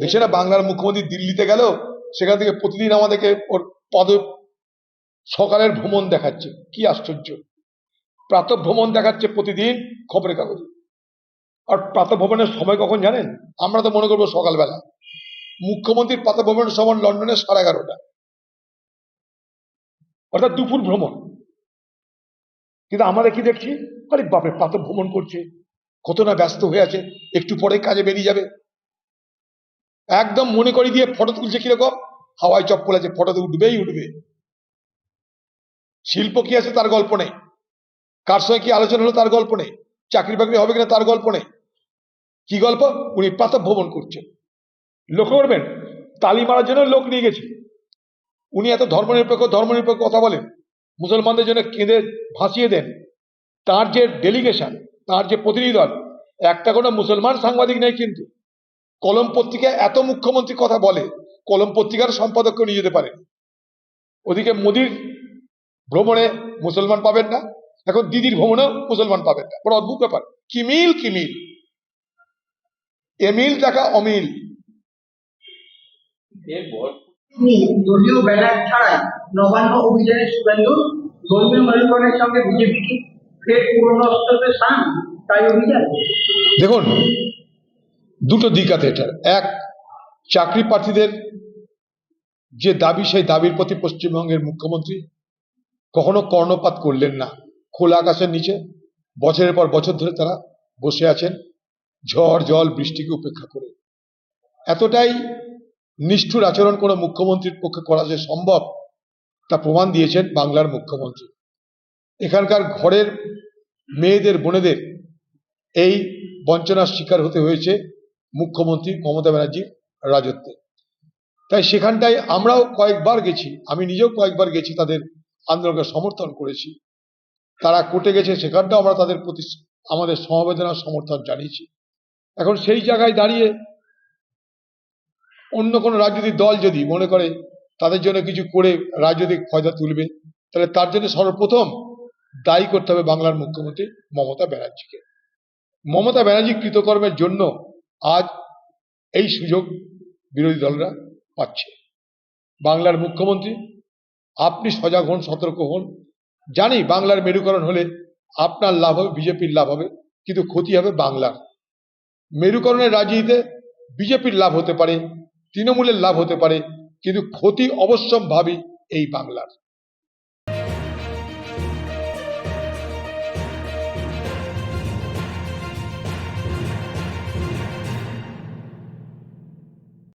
দেখছে না বাংলার মুখ্যমন্ত্রী দিল্লিতে গেল, সেখান থেকে প্রতিদিন আমাদেরকে ওর পদ সকালের ভ্রমণ দেখাচ্ছে। কি আশ্চর্য। প্রাতঃ ভ্রমণ দেখাচ্ছে প্রতিদিন খবরের কাগজে। আর প্রাতঃ ভ্রমণের সময় কখন জানেন? আমরা তো মনে করব সকালবেলা। মুখ্যমন্ত্রীর প্রাতঃ ভ্রমণের সময় লন্ডনে সাড়ে এগারোটা। অর্থাৎ দুপুর ভ্রমণ। কিন্তু আমরা কি দেখছি? আরে বাপরে, প্রাতঃ ভ্রমণ করছে। কত না ব্যস্ত হয়ে আছে। একটু পরে কাজে বেরিয়ে যাবে। একদম মনে করি দিয়ে ফটো তুলছে কীরকম? হাওয়ায় চপ্পল আছে ফটোতে উঠবেই উঠবে। শিল্প কি আছে তার গল্প নেই? কার সঙ্গে কি আলোচনা হলো তার গল্প নেই? চাকরি বাকরি হবে কিনা তার গল্প নেই? কি গল্প? উনি প্রাতঃ ভ্রমণ করছেন। লক্ষ্য করবেন, তালি মারার জন্য লোক নিয়ে গেছে। উনি এত ধর্মনিরপেক্ষ ধর্মনিরপেক্ষ কথা বলেন। মুসলমানদের জন্য কেঁদে ভাসিয়ে দেন। তার যে ডেলিগেশন তার যে প্রতিনিধি দল, একটা কোনো মুসলমান সাংবাদিক নেই কিন্তু। কলম পত্রিকা এত মুখ্যমন্ত্রী কথা বলে কলম পত্রিকার সম্পাদককে নিয়ে যেতে পারে। ওদিকে মোদির ভ্রমণে মুসলমান পাবেন না এখন দিদির ভ্রমণেও মুসলমান পাবেন না। বড় অদ্ভুত ব্যাপার। কি মিল কি মিল? এমিল টাকা অমিল। তিনি দলীয় ব্যানার ছাড়াই নবান্ন অভিযানের শুভেন্দু ধর্মীয় মেরুকরণের সঙ্গে বিজেপি ফের পুরনো অস্ত্রতে স্থান তাই অভিযান। দেখুন দুটো দিক আছে এটার। এক, চাকরি প্রার্থীদের যে দাবি, সেই দাবির প্রতি পশ্চিমবঙ্গের মুখ্যমন্ত্রী কখনো কর্ণপাত করলেন না। খোলা আকাশের নিচে, বছরের পর বছর ধরে তারা বসে আছেন, ঝড়, জল, বৃষ্টিকে উপেক্ষা করে। এতটাই নিষ্ঠুর আচরণ কোনো মুখ্যমন্ত্রীর পক্ষে করা যে সম্ভব, তা প্রমাণ দিয়েছেন বাংলার মুখ্যমন্ত্রী। এখানকার ঘরের মেয়েদের, বোনেদের এই বঞ্চনার শিকার হতে হয়েছে মুখ্যমন্ত্রী মমতা ব্যানার্জির রাজত্বে। তাই সেখানটায় আমরাও কয়েকবার গেছি, আমি নিজেও কয়েকবার গেছি তাদের আন্দোলনকে সমর্থন করেছি। তারা কোর্টে গেছে, সেখানটাও আমরা তাদের প্রতি আমাদের সমবেদনার সমর্থন জানিয়েছি। এখন সেই জায়গায় দাঁড়িয়ে অন্য কোনো রাজনৈতিক দল যদি মনে করে তাদের জন্য কিছু করে রাজনৈতিক ফয়দা তুলবে, তাহলে তার জন্য সর্বপ্রথম দায়ী করতে হবে বাংলার মুখ্যমন্ত্রী মমতা ব্যানার্জিকে। মমতা ব্যানার্জি কৃতকর্মের জন্য আজ এই সুযোগ বিরোধী দলরা পাচ্ছে। বাংলার মুখ্যমন্ত্রী, আপনি সজাগ হন, সতর্ক হন। জানি বাংলার মেরুকরণ হলে আপনার লাভ হবে, বিজেপির লাভ হবে, কিন্তু ক্ষতি হবে বাংলার। মেরুকরণের রাজনীতিতে বিজেপির লাভ হতে পারে, তৃণমূলের লাভ হতে পারে, কিন্তু ক্ষতি অবশ্যম্ভাবী এই বাংলার।